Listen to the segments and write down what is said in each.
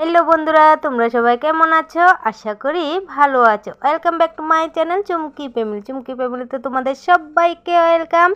Hello বন্ধুরা, তোমরা সবাই কেমন আছো? আশা করি ভালো আছো। Welcome back to my channel Chumki family Chumki ফ্যামিলিতে তোমাদের সবাইকে ওয়েলকাম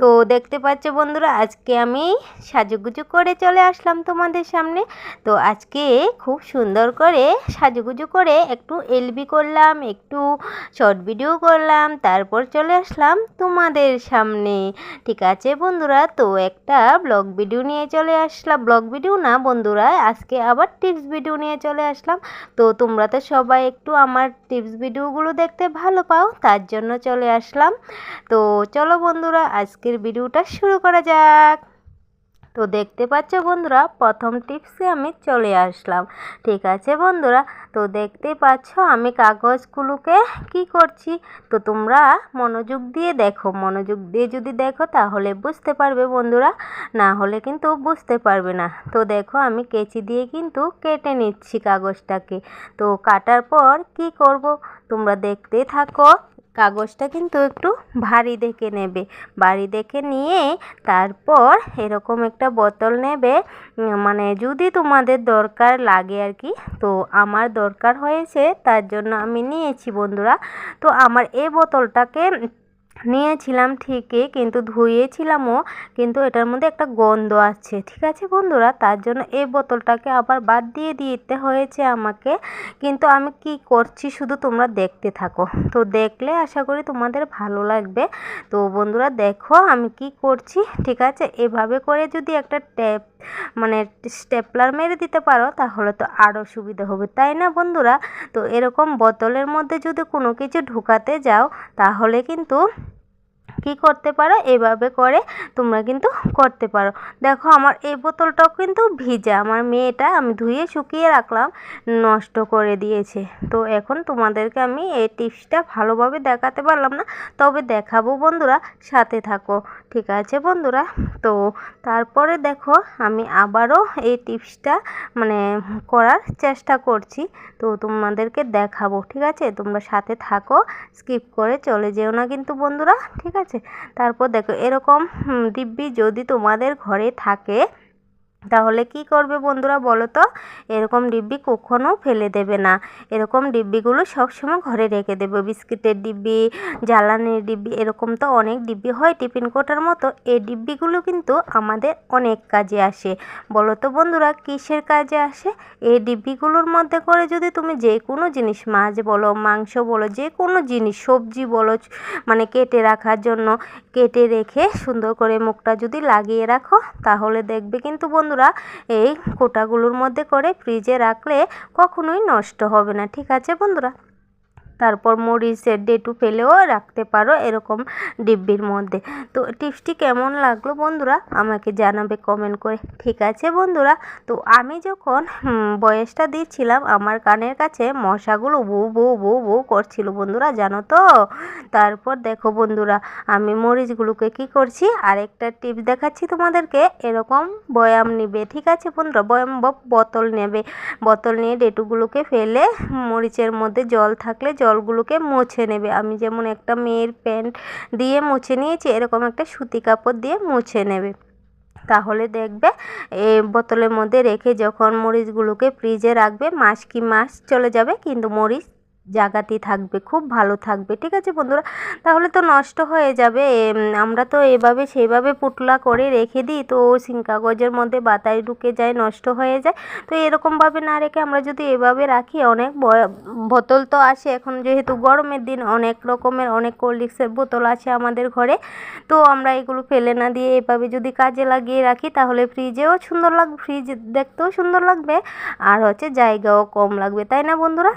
তো দেখতে পাচ্ছ বন্ধুরা, আজকে আমি সাজুগুজু করে চলে আসলাম তোমাদের সামনে। তো আজকে খুব সুন্দর করে সাজুগুজু করে একটু এলবি করলাম, একটু শর্ট ভিডিও করলাম, তারপর চলে আসলাম তোমাদের সামনে। ঠিক আছে বন্ধুরা, তো একটা ব্লগ ভিডিও নিয়ে চলে আসলাম। ব্লগ ভিডিও না বন্ধুরা, আজকে আবার টিপস ভিডিও নিয়ে চলে আসলাম। তো তোমরা তো সবাই একটু আমার টিপস ভিডিওগুলো দেখতে ভালো পাও, তার জন্য চলে আসলাম। তো চলো বন্ধুরা, আজকের ভিডিওটা শুরু করা যাক। তো দেখতে পাচ্ছ বন্ধুরা, প্রথম টিপসে আমি চলে আসলাম। ঠিক আছে বন্ধুরা, তো দেখতে পাচ্ছ আমি কাগজগুলোকে কি করছি? তো তোমরা মনোযোগ দিয়ে দেখো, মনোযোগ দিয়ে যদি দেখো তাহলে বুঝতে পারবে বন্ধুরা, না হলে কিন্তু বুঝতে পারবে না। তো দেখো আমি কেচি দিয়ে কিন্তু কেটে নিচ্ছি কাগজটাকে। তো কাটার পর কি করব? তোমরা দেখতে থাকো কাগজটা কিন্তু একটু ভারী দেখে নেবে। ভারী দেখে নিয়ে তারপর এরকম একটা বোতল নেবে। মানে যদি তোমাদের দরকার লাগে আর কি, তো আমার দরকার হয়েছে, তার জন্য আমি নিয়েছি বন্ধুরা। তো আমার এই বোতলটাকে নিয়েছিলাম ঠিকই, কিন্তু ধুয়েছিলামও, কিন্তু এটার মধ্যে একটা গন্ধ আছে ঠিক আছে বন্ধুরা, তার জন্য এই বোতলটাকে আবার বাদ দিয়ে দিতে হয়েছে আমাকে। কিন্তু আমি কি করছি শুধু তোমরা দেখতে থাকো। তো দেখলে আশা করি তোমাদের ভালো লাগবে। তো বন্ধুরা দেখো আমি কি করছি। ঠিক আছে, এভাবে করে যদি একটা ট্যাপ মানে স্টেপলার মেরে দিতে পারো, তাহলে তো আরও সুবিধা হবে, তাই না বন্ধুরা? তো এরকম বোতলের মধ্যে যদি কোনো কিছু ঢুকাতে যাও, তাহলে কিন্তু কি করতে পারো? এভাবে করে তোমরা কিন্তু করতে পারো। দেখো আমার এই বোতলটাও কিন্তু ভিজা। আমার মেয়েটা আমি ধুয়ে শুকিয়ে রাখলাম, নষ্ট করে দিয়েছে। তো এখন তোমাদেরকে আমি এই টিপসটা ভালোভাবে দেখাতে পারলাম না। তবে দেখাবো বন্ধুরা, সাথে থাকো। ঠিক আছে বন্ধুরা? তো তারপরে দেখো আমি আবারও এই টিপসটা মানে করার চেষ্টা করছি। তো তোমাদেরকে দেখাবো, ঠিক আছে? তোমরা সাথে থাকো, স্কিপ করে চলে যেও না কিন্তু বন্ধুরা, ঠিক আছে? তারপর দেখো এরকম ডিব্বি যদি তোমাদের ঘরে থাকে তাহলে কি করবে বন্ধুরা বলো তো? এরকম ডিব্বি কখনও ফেলে দেবে না। এরকম ডিব্বিগুলো সবসময় ঘরে রেখে দেবে। বিস্কিটের ডিব্বি, জ্বালানির ডিব্বি, এরকম তো অনেক ডিব্বি হয় টিফিন কোটার মতো। এই ডিব্বিগুলো কিন্তু আমাদের অনেক কাজে আসে। বলো তো বন্ধুরা, কিসের কাজে আসে? এই ডিব্বিগুলোর মধ্যে করে যদি তুমি যে কোনো জিনিস, মাছ বলো, মাংস বলো যে কোনো জিনিস, সবজি বলো মানে কেটে রাখার জন্য, কেটে রেখে সুন্দর করে মুখটা যদি লাগিয়ে রাখো, তাহলে দেখবে কিন্তু বন্ধু বন্ধুরা এই কোটাগুলোর মধ্যে করে ফ্রিজে রাখলে কখনোই নষ্ট হবে না ঠিক আছে বন্ধুরা? তারপর মরিচের ডেটু ফেলেও রাখতে পারো এরকম ডিব্বির মধ্যে। তো টিপসটি কেমন লাগল বন্ধুরা আমাকে জানাবে কমেন্ট করে। ঠিক আছে বন্ধুরা, তো আমি যখন বয়সটা দিচ্ছিলাম, আমার কানের কাছে মশাগুলো বউ বউ বউ বউ করছিল বন্ধুরা, জানো তো? তারপর দেখো বন্ধুরা, আমি মরিচগুলোকে কি করছি? আরেকটা টিপস দেখাচ্ছি তোমাদেরকে, এরকম বয়াম নিবে, ঠিক আছে বন্ধুরা? বয়াম বোতল নেবে। বোতল নিয়ে ডেটুগুলোকে ফেলে মরিচের মধ্যে জল থাকলে জল জলগুলোকে মুছে নেবে। আমি যেমন একটা মেয়ের প্যান্ট দিয়ে মুছে নিয়েছি, এরকম একটা সুতি কাপড় দিয়ে মুছে নেবে। তাহলে দেখবে এ বোতলের মধ্যে রেখে যখন মরিচগুলোকে ফ্রিজে রাখবে, মাস কি মাস চলে যাবে, কিন্তু মরিচ জায়গাতেই থাকবে, খুব ভালো থাকবে। ঠিক আছে বন্ধুরা, তাহলে তো নষ্ট হয়ে যাবে। আমরা তো এভাবে সেইভাবে পুটলা করে রেখে দিই, তো কাগজের মধ্যে বাতাস ঢুকে যায়, নষ্ট হয়ে যায়। তো এরকমভাবে না রেখে আমরা যদি এভাবে রাখি, অনেক বোতল তো আসে। এখন যেহেতু গরমের দিন, অনেক রকমের, অনেক কোল্ড ড্রিঙ্কসের বোতল আছে আমাদের ঘরে। তো আমরা এগুলো ফেলে না দিয়ে এভাবে যদি কাজে লাগিয়ে রাখি, তাহলে ফ্রিজেও সুন্দর লাগবে ফ্রিজ দেখতেও সুন্দর লাগবে, আর হচ্ছে জায়গাও কম লাগবে। তাই না বন্ধুরা?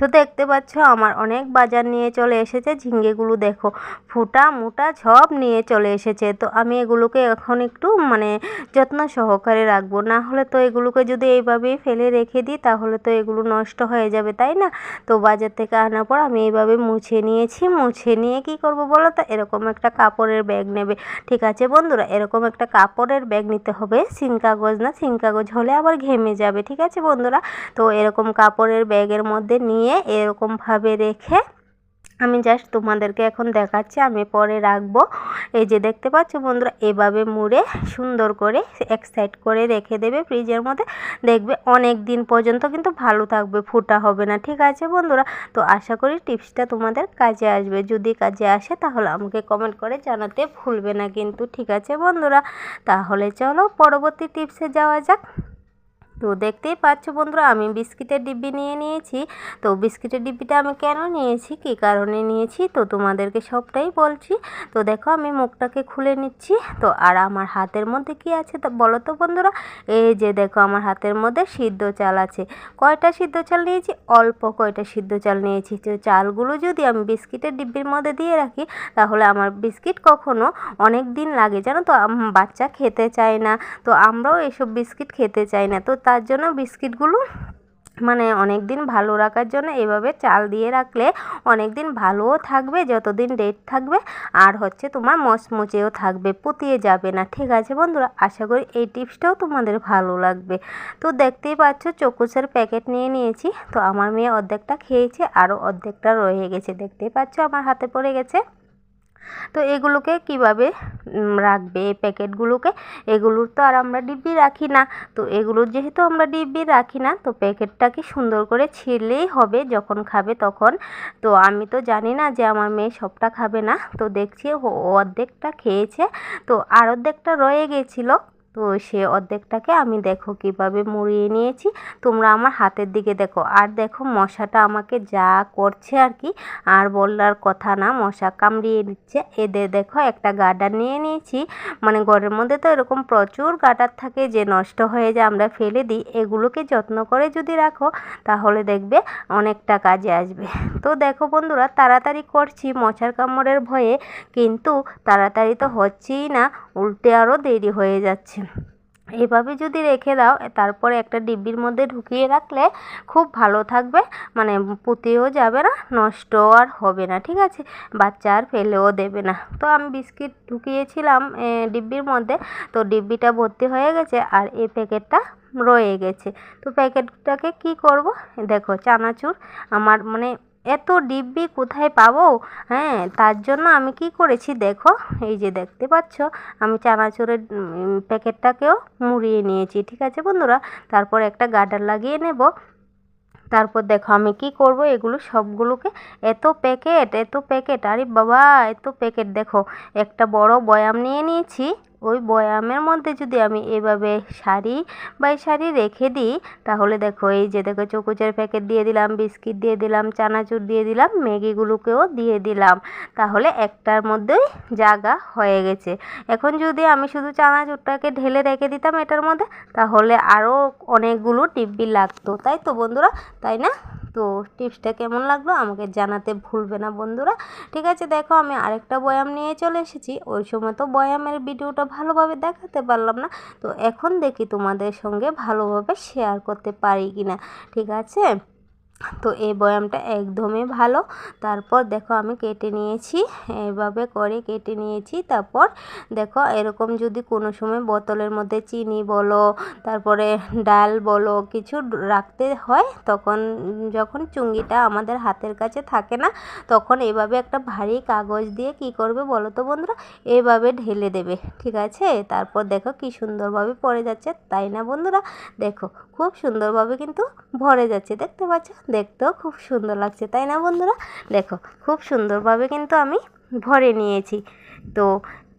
তো দেখতে পাচ্ছ, আমার অনেক বাজার নিয়ে চলে এসেছে। ঝিঙ্গেগুলো দেখো, ফুটা মোটা সব নিয়ে চলে এসেছে। তো আমি এগুলোকে এখন একটু মানে যত্ন সহকারে রাখব। না হলে তো এগুলোকে যদি এইভাবেই ফেলে রেখে দিই, তাহলে তো এগুলো নষ্ট হয়ে যাবে, তাই না? তো বাজার থেকে আনার পর আমি এইভাবে মুছে নিয়েছি। মুছে নিয়ে কি করব বলো তো? এরকম একটা কাপড়ের ব্যাগ নেবে। ঠিক আছে বন্ধুরা, এরকম একটা কাপড়ের ব্যাগ নিতে হবে। সিং কাগজ না সিং কাগজ হলে আবার ঘেমে যাবে। ঠিক আছে বন্ধুরা, তো এরকম কাপড়ের ব্যাগের মধ্যে নিয়ে এরকমভাবে রেখে আমি জাস্ট তোমাদেরকে এখন দেখাচ্ছি, আমি পরে রাখব। এই যে দেখতে পাচ্ছ বন্ধুরা, এভাবে মুড়ে সুন্দর করে এক সাইড করে রেখে দেবে ফ্রিজের মধ্যে। দেখবে অনেক দিন পর্যন্ত কিন্তু ভালো থাকবে, ফুটা হবে না, ঠিক আছে বন্ধুরা? তো আশা করি টিপসটা তোমাদের কাজে আসবে। যদি কাজে আসে তাহলে আমাকে কমেন্ট করে জানাতে ভুলবে না কিন্তু, ঠিক আছে বন্ধুরা? তাহলে চলো পরবর্তী টিপসে যাওয়া যাক। তো দেখতেই পাচ্ছ বন্ধুরা, আমি বিস্কিটের ডিব্বি নিয়ে নিয়েছি। তো বিস্কিটের ডিব্বিটা আমি কেন নিয়েছি, কী কারণে নিয়েছি, তো তোমাদেরকে সবটাই বলছি। তো দেখো, আমি মুখটাকে খুলে নিচ্ছি। তো আর আমার হাতের মধ্যে কি আছে তো বলো তো বন্ধুরা? এই যে দেখো, আমার হাতের মধ্যে সিদ্ধ চাল আছে। কয়টা সিদ্ধ চাল নিয়েছি? অল্প কয়টা সিদ্ধ চাল নিয়েছি। তো চালগুলো যদি আমি বিস্কিটের ডিব্বির মধ্যে দিয়ে রাখি, তাহলে আমার বিস্কিট কখনো অনেক দিন লাগে, জানো তো? বাচ্চা খেতে চায় না। তো আমরাও এসব বিস্কিট খেতে চাই না। তো তার জন্য বিস্কিটগুলো মানে অনেক দিন ভালো রাখার জন্য এভাবে চাল দিয়ে রাখলে অনেক দিন ভালোও থাকবে, যতদিন ডেট থাকবে, আর হচ্ছে তোমার মচমচেও থাকবে, পুতিয়ে যাবে না। ঠিক আছে বন্ধুরা, আশা করি এই টিপসটাও তোমাদের ভালো লাগবে। তো দেখতেই পাচ্ছ চকুসের প্যাকেট নিয়ে নিয়েছি, তো আমার মেয়ে অর্ধেকটা খেয়েছে, আরও অর্ধেকটা রয়ে গেছে। দেখতেই পাচ্ছ আমার হাতে পড়ে গেছে। তো এগুলোকে কীভাবে রাখবে? এই প্যাকেটগুলোকে? এগুলোর তো আর আমরা ডিব্বি রাখি না। তো এগুলোর যেহেতু আমরা ডিব্বি রাখি না, তো প্যাকেটটাকে সুন্দর করে ছিঁড়লেই হবে যখন খাবে তখন। তো আমি তো জানি না যে আমার মেয়ে সবটা খাবে না। তো দেখছি অর্ধেকটা খেয়েছে। তো আর অর্ধেকটা রয়ে গেছিল। তো সে অর্ধেকটাকে আমি দেখো কীভাবে মুড়িয়ে নিয়েছি। তোমরা আমার হাতের দিকে দেখো। আর দেখো মশাটা আমাকে যা করছে আর কি, আর বললার কথা না, মশা কামড়িয়ে দিচ্ছে এদের দেখো একটা গার্ডার নিয়ে নিয়েছি। মানে ঘরের মধ্যে তো এরকম প্রচুর গার্ডার থাকে যে নষ্ট হয়ে যায় আমরা ফেলে দিই, এগুলোকে যত্ন করে যদি রাখো, তাহলে দেখবে অনেকটা কাজে আসবে। তো দেখো বন্ধুরা, তাড়াতাড়ি করছি মশার কামড়ের ভয়ে, কিন্তু তাড়াতাড়ি তো হচ্ছেই না। উল্টে আরও দেরি হয়ে যাচ্ছে। এভাবে যদি রেখে দাও, তারপরে একটা ডিব্বির মধ্যে ঢুকিয়ে রাখলে খুব ভালো থাকবে। মানে পুঁতেও যাবে না নষ্ট আর হবে না, ঠিক আছে? বাচ্চা আর ফেলেও দেবে না। তো আমি বিস্কিট ঢুকিয়েছিলাম ডিব্বির মধ্যে। তো ডিব্বিটা ভর্তি হয়ে গেছে আর এই প্যাকেটটা রয়ে গেছে। তো প্যাকেটটাকে কি করব? দেখো, চানাচুর। আমার মানে এত ডিব্বি কোথায় পাবো? হ্যাঁ তার জন্য আমি কি করেছি দেখো, এই যে দেখতে পাচ্ছ, আমি চানাচুরের প্যাকেটটাকেও মুড়িয়ে নিয়েছি, ঠিক আছে বন্ধুরা? তারপর একটা গার্ডার লাগিয়ে নেব। তারপর দেখো আমি কি করব, এগুলো সবগুলোকে, এত প্যাকেট এত প্যাকেট, আরে বাবা, এত প্যাকেট দেখো, একটা বড় বয়াম নিয়ে নিয়েছি। ওই বয়ামের মধ্যে যদি আমি এভাবে শাড়ি বাই শাড়ি রেখে দিই, তাহলে দেখো এই যে দেখো চকুচের প্যাকেট দিয়ে দিলাম, বিস্কিট দিয়ে দিলাম, চানাচুর দিয়ে দিলাম, ম্যাগিগুলোকেও দিয়ে দিলাম। তাহলে একটার মধ্যেই জায়গা হয়ে গেছে। এখন যদি আমি শুধু চানাচুরটাকে ঢেলে রেখে দিতাম এটার মধ্যে, তাহলে আরও অনেকগুলো টিব্বি লাগতো। তাই তো বন্ধুরা? তাই না? তো টিপসটা কেমন লাগল আমাকে জানাতে ভুলবে না বন্ধুরা। ঠিক আছে, দেখো আমি আরেকটা বয়াম নিয়ে চলে এসেছি। ওই সময় তো বয়ামের ভিডিওটা ভালোভাবে দেখাতে পারলাম না। তো এখন দেখি তোমাদের সঙ্গে ভালোভাবে শেয়ার করতে পারি কি না ঠিক আছে? তো এই বয়ামটা একদমই ভালো। তারপর দেখো আমি কেটে নিয়েছি, এভাবে করে কেটে নিয়েছি। তারপর দেখো এরকম যদি কোনো সময় বোতলের মধ্যে চিনি বলো, তারপরে ডাল বলো কিছু রাখতে হয়, তখন যখন চুঙ্গিটা আমাদের হাতের কাছে থাকে না, তখন এভাবে একটা ভারী কাগজ দিয়ে কি করবে বলো তো বন্ধুরা? এভাবে ঢেলে দেবে, ঠিক আছে? তারপর দেখো কি সুন্দরভাবে পড়ে যাচ্ছে, তাই না বন্ধুরা? দেখো খুব সুন্দরভাবে কিন্তু ভরে যাচ্ছে, দেখতে পাচ্ছ? দেখতেও খুব সুন্দর লাগছে, তাই না বন্ধুরা? দেখো, খুব সুন্দরভাবে কিন্তু আমি ভরে নিয়েছি। তো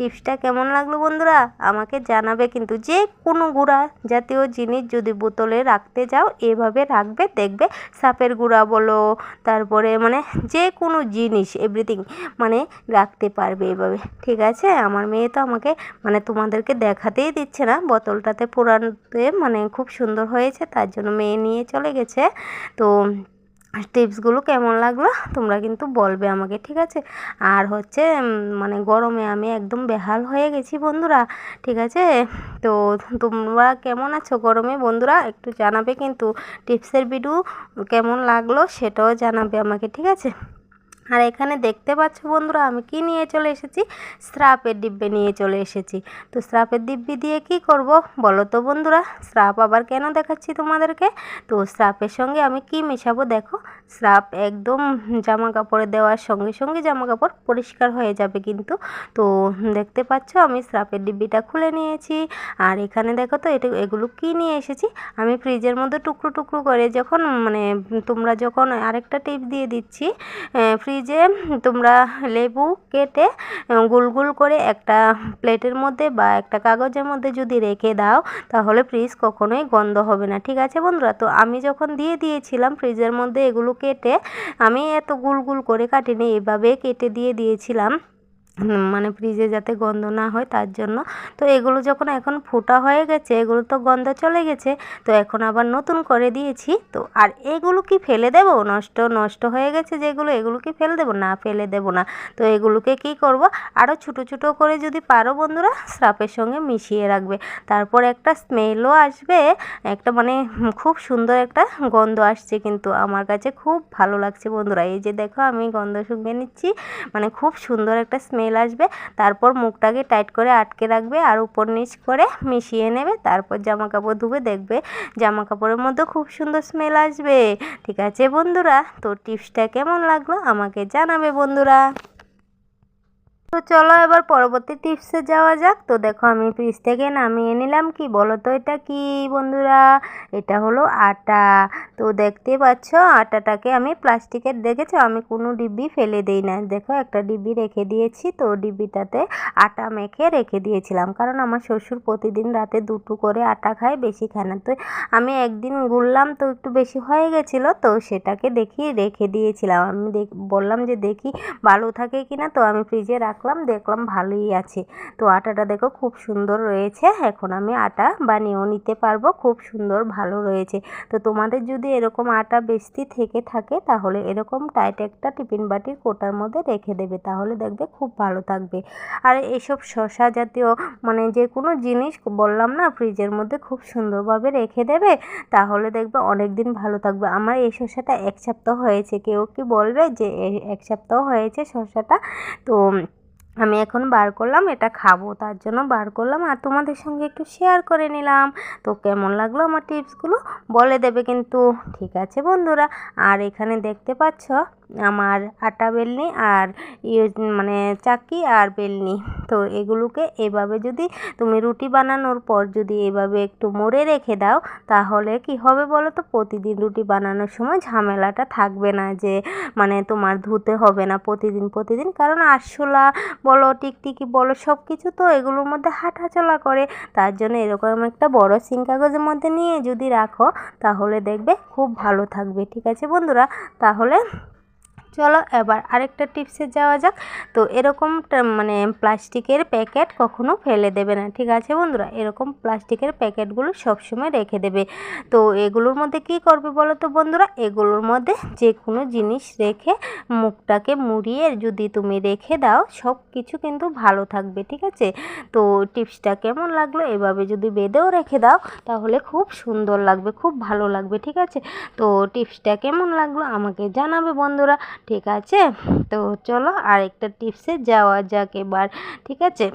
টিপসটা কেমন লাগল বন্ধুরা? আমাকে জানাবে কিন্তু যে কোনো গুঁড়া জাতীয় জিনিস যদি বোতলে রাখতে যাও, এভাবে রাখবে, দেখবে সাপের গুঁড়া বলো, তারপরে মানে যে কোনো জিনিস এভরিথিং মানে রাখতে পারবে এভাবে। ঠিক আছে? আমার মেয়ে তো আমাকে মানে তোমাদেরকে দেখাতেই দিচ্ছে না, বোতলটাতে পুরানতে মানে খুব সুন্দর হয়েছে, তার জন্য মেয়ে নিয়ে চলে গেছে। তো টিপসগুলো কেমন লাগল তোমরা কিন্তু বলবে আমাকে, ঠিক আছে? আর হচ্ছে মানে গরমে আমি একদম বেহাল হয়ে গেছি বন্ধুরা, ঠিক আছে? তো তোমরা কেমন আছো গরমে বন্ধুরা? একটু জানাবে কিন্তু টিপসের ভিডিও কেমন লাগল সেটাও জানাবে আমাকে, ঠিক আছে? আর এখানে দেখতে পাচ্ছ বন্ধুরা, আমি কি নিয়ে চলে এসেছি? স্রাপের ডিব্বে নিয়ে চলে এসেছি। তো স্রাপের ডিব্বি দিয়ে কি করব বলো তো বন্ধুরা? স্রাপ আবার কেন দেখাচ্ছি তোমাদেরকে? তো স্রাপের সঙ্গে আমি কি মেশাবো দেখো, স্রাপ একদম জামা কাপড়ে দেওয়ার সঙ্গে সঙ্গে জামা কাপড় পরিষ্কার হয়ে যাবে কিন্তু। তো দেখতে পাচ্ছ আমি স্রাপের ডিব্বিটা খুলে নিয়েছি। আর এখানে দেখো তো এটা, এগুলো কি নিয়ে এসেছি? আমি ফ্রিজের মধ্যে টুকরো টুকরো করে যখন মানে তোমরা যখন আরেকটা টিপ দিয়ে দিচ্ছি ফ্রিজে তোমরা লেবু কেটে গোল গোল করে একটা প্লেটের মধ্যে বা একটা কাগজের মধ্যে যদি রেখে দাও, তাহলে ফ্রিজ কখনোই গন্ধ হবে না। ঠিক আছে বন্ধুরা? তো আমি যখন দিয়ে দিয়েছিলাম ফ্রিজের মধ্যে এগুলো কেটে, আমি এত গুল গুল করে কাটিনি, এভাবে কেটে দিয়ে দিয়েছিলাম। মানে ফ্রিজে যাতে গন্ধ না হয় তার জন্য। তো এগুলো যখন এখন ফোটা হয়ে গেছে, এগুলো তো গন্ধ চলে গেছে, তো এখন আবার নতুন করে দিয়েছি। তো আর এগুলো কি ফেলে দেব? নষ্ট নষ্ট হয়ে গেছে যেগুলো, এগুলো কি ফেলে দেব? না, ফেলে দেব না। তো এগুলোকে কি করব? আরও ছোটো ছোটো করে যদি পারো বন্ধুরা স্রাপের সঙ্গে মিশিয়ে রাখবে। তারপর একটা স্মেলও আসবে, একটা মানে খুব সুন্দর একটা গন্ধ আসছে কিন্তু আমার কাছে খুব ভালো লাগছে বন্ধুরা। এই যে দেখো আমি গন্ধ শুকিয়ে নিচ্ছি মানে খুব সুন্দর একটা স্মেল স্মেল আসবে, তারপর মুখটাকে টাইট করে আটকে রাখবে আর উপর নিচ করে মিশিয়ে নেবে, তারপর জামা কাপড় ধুবে, দেখবে জামা কাপড়ের মধ্যে খুব সুন্দর স্মেল আসবে। ঠিক আছে বন্ধুরা, তো টিপসটা কেমন লাগল আমাকে জানাবে বন্ধুরা। তো চলো এবার পরবর্তী টিপসে যাওয়া যাক। তো দেখো আমি ফ্রিজ থেকে নামিয়ে নিলাম কি? বলো তো এটা কি বন্ধুরা? এটা হলো আটা। তো দেখতে পাচ্ছ আটাটাকে আমি প্লাস্টিকের দেখেছ? আমি কোনো ডিব্বি ফেলে দিই না দেখো একটা ডিব্বি রেখে দিয়েছি, তো ডিব্বিটাতে আটা মেখে রেখে দিয়েছিলাম। কারণ আমার শ্বশুর প্রতিদিন রাতে দুটো করে আটা খায়, বেশি খায় না। তো আমি একদিন গুললাম তো একটু বেশি হয়ে গেছিল, তো সেটাকে দেখি রেখে দিয়েছিলাম। আমি বললাম যে দেখি ভালো থাকে কিনা, তো আমি ফ্রিজে রাখ রাখলাম দেখলাম ভালোই আছে। তো আটাটা দেখো খুব সুন্দর রয়েছে। এখন আমি আটা বানিয়েও নিতে পারব। খুব সুন্দর, ভালো রয়েছে। তো তোমাদের যদি এরকম আটা বেশি থেকে থাকে, তাহলে এরকম টাইট একটা টিফিন বাটির কোটার মধ্যে রেখে দেবে। তাহলে দেখবে খুব ভালো থাকবে। আর এসব শশা জাতীয় মানে যে কোনো জিনিস বললাম না, ফ্রিজের মধ্যে খুব সুন্দরভাবে রেখে দেবে, তাহলে দেখবে অনেক দিন ভালো থাকবে। আমার এই শসাটা এক সপ্তাহ হয়েছে। কেউ কি বলবে যে এক সপ্তাহ হয়েছে শসাটা? তো আমি এখন বার করলাম, এটা খাব, তার জন্য বার করলাম। আর তোমাদের সঙ্গে একটু শেয়ার করে নিলাম। তো কেমন লাগল আমার টিপসগুলো বলে দেবে কিন্তু। ঠিক আছে বন্ধুরা, আর এখানে দেখতে পাচ্ছ আমার আটা বেলনি আর ইয়ে মানে চাকি আর বেলনি। তো এগুলোকে এভাবে যদি তুমি রুটি বানানোর পর যদি এভাবে একটু মোড়ে রেখে দাও, তাহলে কি হবে বলো তো প্রতিদিন রুটি বানানোর সময় ঝামেলাটা থাকবে না যে মানে তোমার ধুতে হবে না প্রতিদিন প্রতিদিন। কারণ আরশোলা বলো, টিকটিকি বলো সব কিছু তো এগুলোর মধ্যে হাঁটাচলা করে। তার জন্য এরকম একটা বড় সিং কাগজের মধ্যে নিয়ে যদি রাখো, তাহলে দেখবে খুব ভালো থাকবে। ঠিক আছে বন্ধুরা? তাহলে চলো এবার আরেকটা টিপসে যাওয়া যাক। তো এরকম মানে প্লাস্টিকের প্যাকেট কখনো ফেলে দেবে না, ঠিক আছে বন্ধুরা? এরকম প্লাস্টিকের প্যাকেটগুলো সবসময় রেখে দেবে। তো এগুলোর মধ্যে কি করবে বলো তো বন্ধুরা? এগুলোর মধ্যে যে কোনো জিনিস রেখে মুখটাকে মুড়িয়ে যদি তুমি রেখে দাও সব কিছু কিন্তু ভালো থাকবে, ঠিক আছে? তো টিপসটা কেমন লাগল? এভাবে যদি বেঁধেও রেখে দাও, তাহলে খুব সুন্দর লাগবে, খুব ভালো লাগবে, ঠিক আছে? তো টিপসটা কেমন লাগল আমাকে জানাবে বন্ধুরা। ঠিক আছে? তো চলো আরেকটা টিপসে যাওয়া যাক এবার, ঠিক আছে?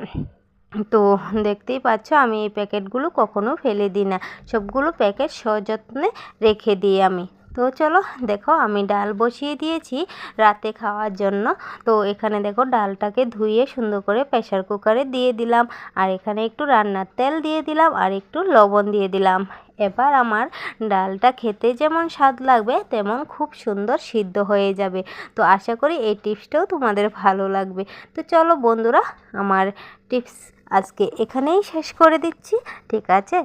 তো দেখতেই পাচ্ছ আমি এই প্যাকেটগুলো কখনো ফেলে দিই না। সবগুলো প্যাকেট সযত্নে রেখে দিই আমি। তো চলো দেখো আমি ডাল বসিয়ে দিয়েছি রাতে খাওয়ার জন্য। তো এখানে দেখো ডালটাকে ধুয়ে সুন্দর করে প্রেশার কুকারে দিয়ে দিলাম। আর এখানে একটু রান্নার তেল দিয়ে দিলাম আর একটু লবণ দিয়ে দিলাম। এবার আমার ডালটা খেতে যেমন স্বাদ লাগবে, তেমন খুব সুন্দর সিদ্ধ হয়ে যাবে। তো আশা করি এই টিপসটাও তোমাদের ভালো লাগবে। তো চলো বন্ধুরা, আমার টিপস আজকে এখানেই শেষ করে দিচ্ছি। ঠিক আছে?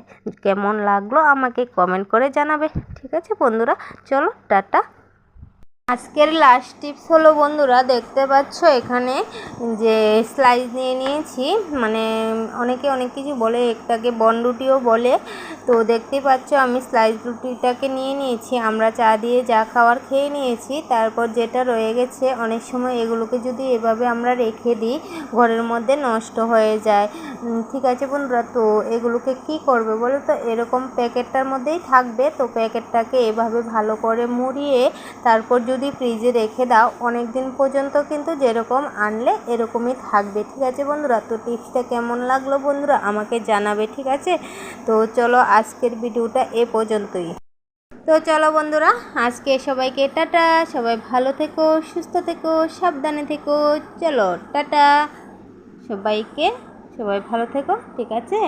কেমন লাগল আমাকে কমেন্ট করে জানাবে। ঠিক আছে বন্ধুরা? চলো, টাটা। আজকের লাস্ট টিপস হলো বন্ধুরা, দেখতে পাচ্ছ এখানে যে স্লাইস নিয়ে নিয়েছি। মানে অনেকে অনেক কিছু বলে, একটাকে বন রুটিও বলে। তো দেখতে পাচ্ছ আমি স্লাইস রুটিটাকে নিয়ে নিয়েছি। আমরা চা দিয়ে যা খাওয়ার খেয়ে নিয়েছি। তারপর যেটা রয়ে গেছে, অনেক সময় এগুলোকে যদি এভাবে আমরা রেখে দিই, ঘরের মধ্যে নষ্ট হয়ে যায়। ঠিক আছে বন্ধুরা, তো এগুলোকে কি করবে বলো তো? এরকম প্যাকেটটার মধ্যেই থাকবে। তো প্যাকেটটাকে এভাবে ভালো করে মুড়িয়ে, তারপর যদি যদি ফ্রিজে রেখে দাও অনেক দিন পর্যন্ত কিন্তু যেরকম আনলে এরকমই থাকবে। ঠিক আছে বন্ধুরা? তো টিপসটা কেমন লাগল বন্ধুরা? আমাকে জানাবে, ঠিক আছে? তো চলো আজকের ভিডিওটা এ পর্যন্তই। তো চলো বন্ধুরা, আজকে সবাইকে টাটা। সবাই ভালো থেকো, সুস্থ থেকো, সাবধানে থেকো। চলো, টাটা। সবাইকে, সবাই ভালো থেকো, ঠিক আছে?